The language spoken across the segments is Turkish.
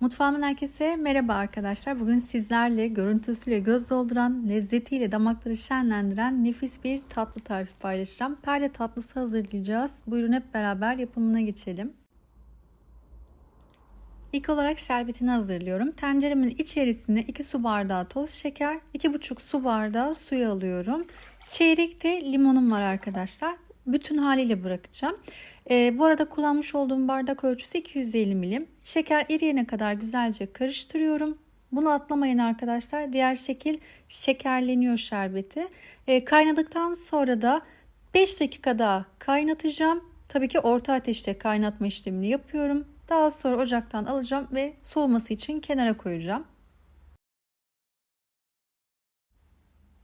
Mutfağımın herkese merhaba arkadaşlar. Bugün sizlerle görüntüsüyle göz dolduran, lezzetiyle damakları şenlendiren nefis bir tatlı tarifi paylaşacağım. Perde tatlısı hazırlayacağız. Buyurun hep beraber yapımına geçelim. İlk olarak şerbetini hazırlıyorum. Tenceremin içerisine 2 su bardağı toz şeker, 2,5 su bardağı suyu alıyorum. Çeyrek de limonum var arkadaşlar bütün haliyle bırakacağım. E, bu arada kullanmış olduğum bardak ölçüsü 250 milim. Şeker eriyene kadar güzelce karıştırıyorum. Bunu atlamayın arkadaşlar. Diğer şekil şekerleniyor şerbeti. E, kaynadıktan sonra da 5 dakika daha kaynatacağım. Tabii ki orta ateşte kaynatma işlemini yapıyorum. Daha sonra ocaktan alacağım ve soğuması için kenara koyacağım.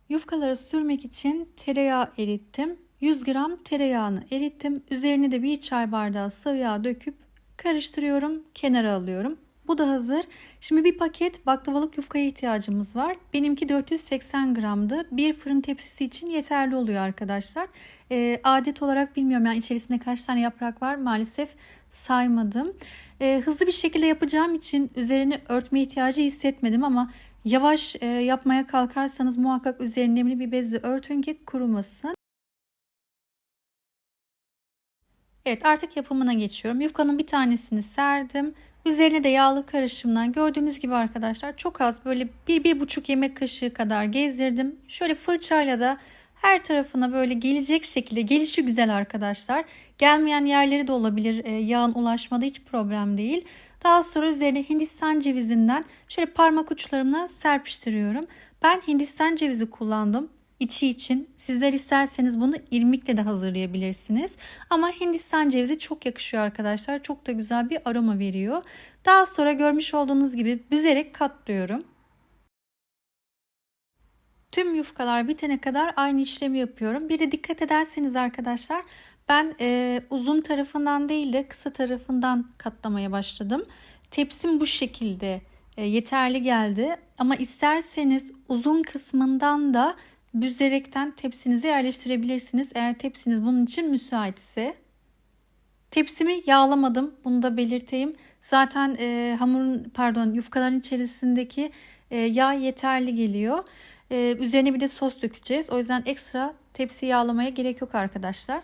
Yufkaları sürmek için tereyağı erittim. 100 gram tereyağını erittim. Üzerine de bir çay bardağı sıvı yağ döküp karıştırıyorum. Kenara alıyorum. Bu da hazır. Şimdi bir paket baklavalık yufkaya ihtiyacımız var. Benimki 480 gramdı. Bir fırın tepsisi için yeterli oluyor arkadaşlar. E, adet olarak bilmiyorum yani içerisinde kaç tane yaprak var maalesef saymadım. E, hızlı bir şekilde yapacağım için üzerini örtme ihtiyacı hissetmedim ama yavaş e, yapmaya kalkarsanız muhakkak üzerine bir bezle örtün ki kurumasın. Evet artık yapımına geçiyorum. Yufkanın bir tanesini serdim. Üzerine de yağlı karışımdan gördüğünüz gibi arkadaşlar çok az böyle bir, bir buçuk yemek kaşığı kadar gezdirdim. Şöyle fırçayla da her tarafına böyle gelecek şekilde gelişi güzel arkadaşlar. Gelmeyen yerleri de olabilir e, yağın ulaşmada hiç problem değil. Daha sonra üzerine hindistan cevizinden şöyle parmak uçlarımla serpiştiriyorum. Ben hindistan cevizi kullandım içi için. Sizler isterseniz bunu irmikle de hazırlayabilirsiniz. Ama Hindistan cevizi çok yakışıyor arkadaşlar. Çok da güzel bir aroma veriyor. Daha sonra görmüş olduğunuz gibi büzerek katlıyorum. Tüm yufkalar bitene kadar aynı işlemi yapıyorum. Bir de dikkat ederseniz arkadaşlar ben e, uzun tarafından değil de kısa tarafından katlamaya başladım. Tepsim bu şekilde e, yeterli geldi. Ama isterseniz uzun kısmından da büzerekten tepsinize yerleştirebilirsiniz. Eğer tepsiniz bunun için müsaitse. Tepsimi yağlamadım. Bunu da belirteyim. Zaten e, hamurun pardon yufkaların içerisindeki e, yağ yeterli geliyor. E, üzerine bir de sos dökeceğiz. O yüzden ekstra tepsi yağlamaya gerek yok arkadaşlar.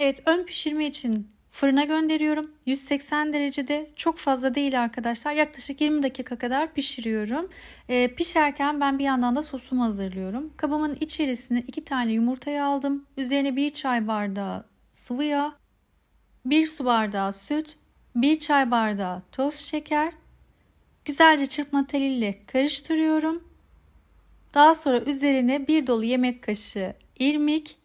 Evet ön pişirme için Fırına gönderiyorum. 180 derecede çok fazla değil arkadaşlar. Yaklaşık 20 dakika kadar pişiriyorum. E, pişerken ben bir yandan da sosumu hazırlıyorum. Kabımın içerisine 2 tane yumurtayı aldım. Üzerine 1 çay bardağı sıvı yağ, 1 su bardağı süt, 1 çay bardağı toz şeker. Güzelce çırpma teliyle karıştırıyorum. Daha sonra üzerine bir dolu yemek kaşığı irmik,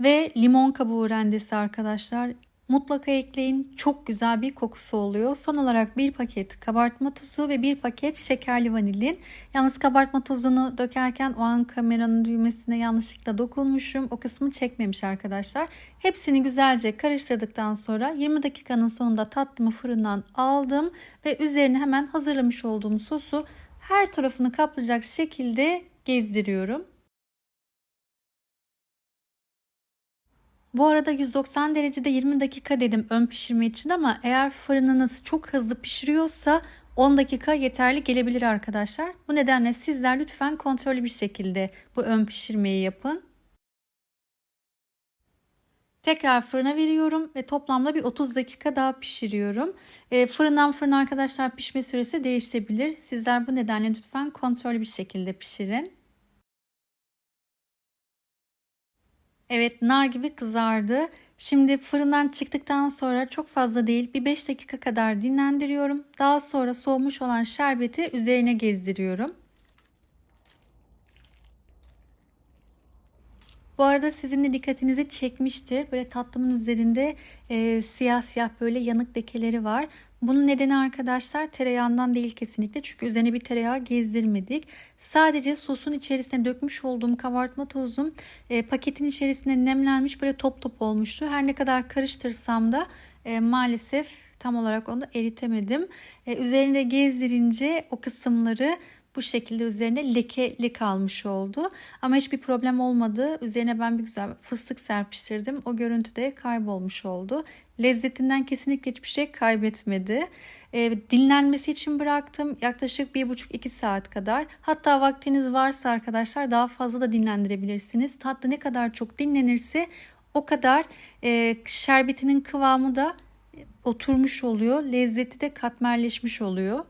ve limon kabuğu rendesi arkadaşlar. Mutlaka ekleyin. Çok güzel bir kokusu oluyor. Son olarak bir paket kabartma tozu ve bir paket şekerli vanilin. Yalnız kabartma tozunu dökerken o an kameranın düğmesine yanlışlıkla dokunmuşum. O kısmı çekmemiş arkadaşlar. Hepsini güzelce karıştırdıktan sonra 20 dakikanın sonunda tatlımı fırından aldım. Ve üzerine hemen hazırlamış olduğum sosu her tarafını kaplayacak şekilde gezdiriyorum. Bu arada 190 derecede 20 dakika dedim ön pişirme için ama eğer fırınınız çok hızlı pişiriyorsa 10 dakika yeterli gelebilir arkadaşlar. Bu nedenle sizler lütfen kontrollü bir şekilde bu ön pişirmeyi yapın. Tekrar fırına veriyorum ve toplamda bir 30 dakika daha pişiriyorum. E, fırından fırına arkadaşlar pişme süresi değişebilir. Sizler bu nedenle lütfen kontrollü bir şekilde pişirin. Evet nar gibi kızardı. Şimdi fırından çıktıktan sonra çok fazla değil bir 5 dakika kadar dinlendiriyorum. Daha sonra soğumuş olan şerbeti üzerine gezdiriyorum. Bu arada sizin de dikkatinizi çekmiştir. Böyle tatlımın üzerinde e, siyah siyah böyle yanık lekeleri var. Bunun nedeni arkadaşlar tereyağından değil kesinlikle. Çünkü üzerine bir tereyağı gezdirmedik. Sadece sosun içerisine dökmüş olduğum kabartma tozum e, paketin içerisinde nemlenmiş böyle top top olmuştu. Her ne kadar karıştırsam da e, maalesef tam olarak onu eritemedim. E, üzerinde gezdirince o kısımları bu şekilde üzerine lekeli kalmış oldu. Ama hiçbir problem olmadı. Üzerine ben bir güzel fıstık serpiştirdim. O görüntü de kaybolmuş oldu. Lezzetinden kesinlikle hiçbir şey kaybetmedi. E, dinlenmesi için bıraktım. Yaklaşık 1,5-2 saat kadar. Hatta vaktiniz varsa arkadaşlar daha fazla da dinlendirebilirsiniz. Tatlı ne kadar çok dinlenirse o kadar e, şerbetinin kıvamı da oturmuş oluyor. Lezzeti de katmerleşmiş oluyor.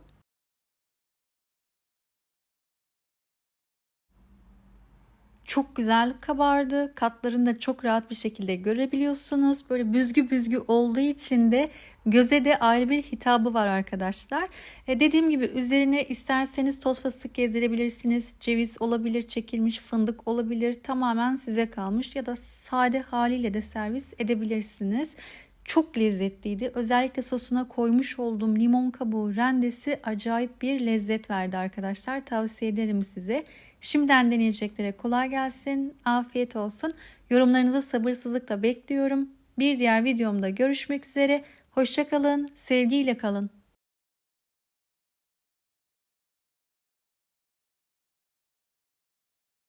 Çok güzel kabardı. Katlarını da çok rahat bir şekilde görebiliyorsunuz. Böyle büzgü büzgü olduğu için de göze de ayrı bir hitabı var arkadaşlar. E dediğim gibi üzerine isterseniz toz fıstık gezdirebilirsiniz. Ceviz olabilir, çekilmiş fındık olabilir. Tamamen size kalmış ya da sade haliyle de servis edebilirsiniz. Çok lezzetliydi. Özellikle sosuna koymuş olduğum limon kabuğu rendesi acayip bir lezzet verdi arkadaşlar. Tavsiye ederim size. Şimdiden deneyeceklere kolay gelsin. Afiyet olsun. Yorumlarınızı sabırsızlıkla bekliyorum. Bir diğer videomda görüşmek üzere. Hoşçakalın. Sevgiyle kalın.